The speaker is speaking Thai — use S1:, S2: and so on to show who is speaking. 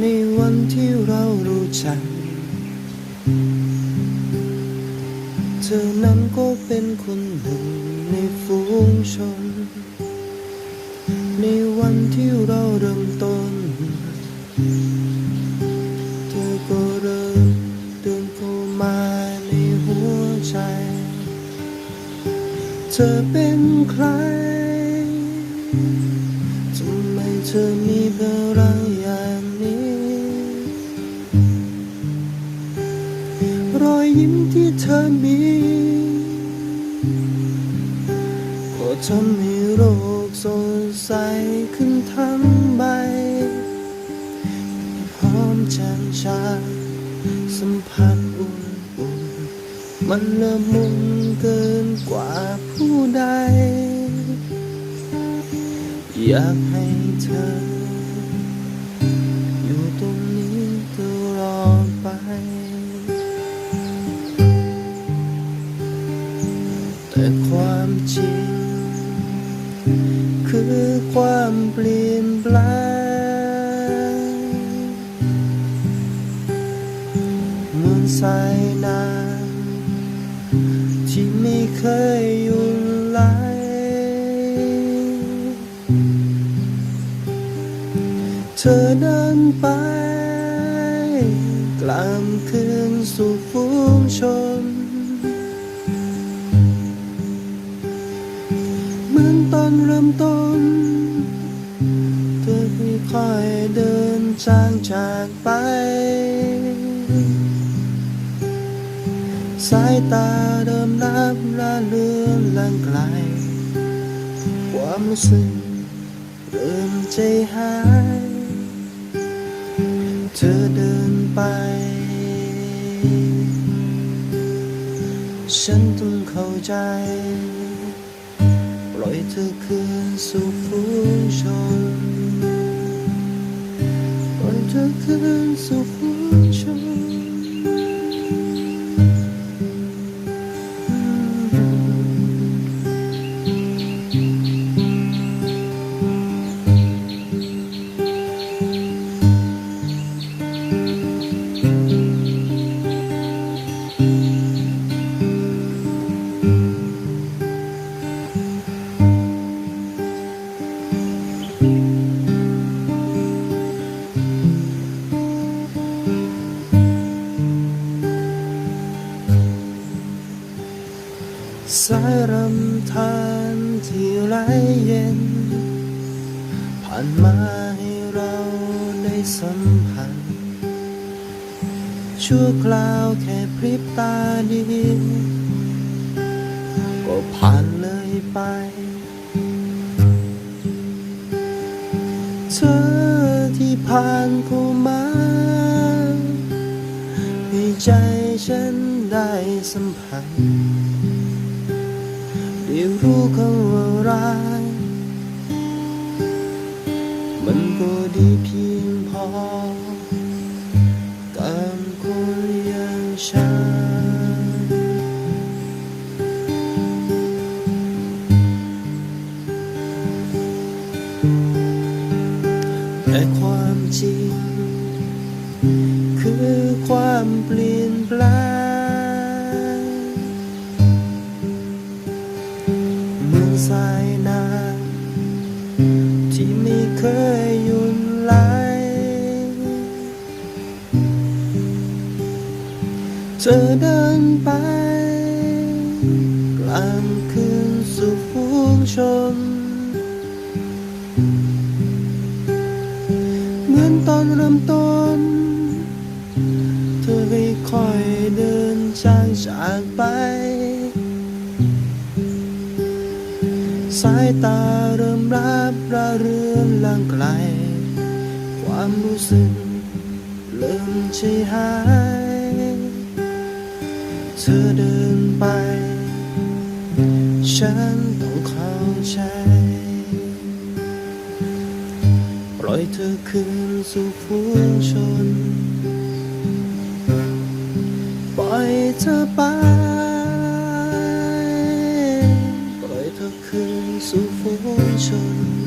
S1: ในวันที่เรารู้จัก เธอนั้นก็เป็นคนหนึ่งในฝูงชน ในวันที่เราเริ่มต้น เธอก็เริ่มเดินเข้าในหัวใจ เธอเป็นใคร อมีพลังอย่างนี้ รอยยิ้มที่เธอมีก็ทำให้โลกสดใสขึ้นทั้งใบหอมจางชา สัมผัสอุ่นๆมันละมุนเกินกว่าผู้ใด อยากให้ เธอ อยู่ตรงนี้ตลอดไป แต่ความจริง คือความเปลี่ยนแปลงเหมือนสายน้ำที่ไม่เคยหยุ เธอเดินไป กลามคืนสู่ฝูงชน เหมือนตอนเริ่มต้น เธอค่อยๆเดินจางจากไป สายตาเริ่มนับละเลือนลางไกล ความรู้สึกเริ่มใจหาย เธอเดินไป ฉันต้องเข้าใจ ปล่อยเธอคืนสู่ฝูงชน ปล่อยเธอคืนสู่ ที่ไหลเย็น ผ่านมาให้เราได้สัมผัสชั่วคราวแค่พริบตาเดียวก็ผ่านเลยไป เธอที่ผ่านเข้ามาให้ใจฉันได้สัมผัส ได้รู้คำว่ารักมันก็ดีเพียงพอกับคนอย่างฉันแต่ความจริง คือความเปลี่ยนแปลง สายน้ำที่ไม่เคยหยุดไหลเธอเดินไป กลางคืนสู่ฝูงชน เหมือนตอนเริ่มต้น เธอค่อยๆเดินจางจากไป สายตาเริ่มรับระเรือนลางไกล ความรู้สึกเริ่มใจหาย เธอเดินไป ฉันต้องเข้าใจปล่อยเธอคืนสู่ฝูงชน ปล่อยเธอไป คืนสู่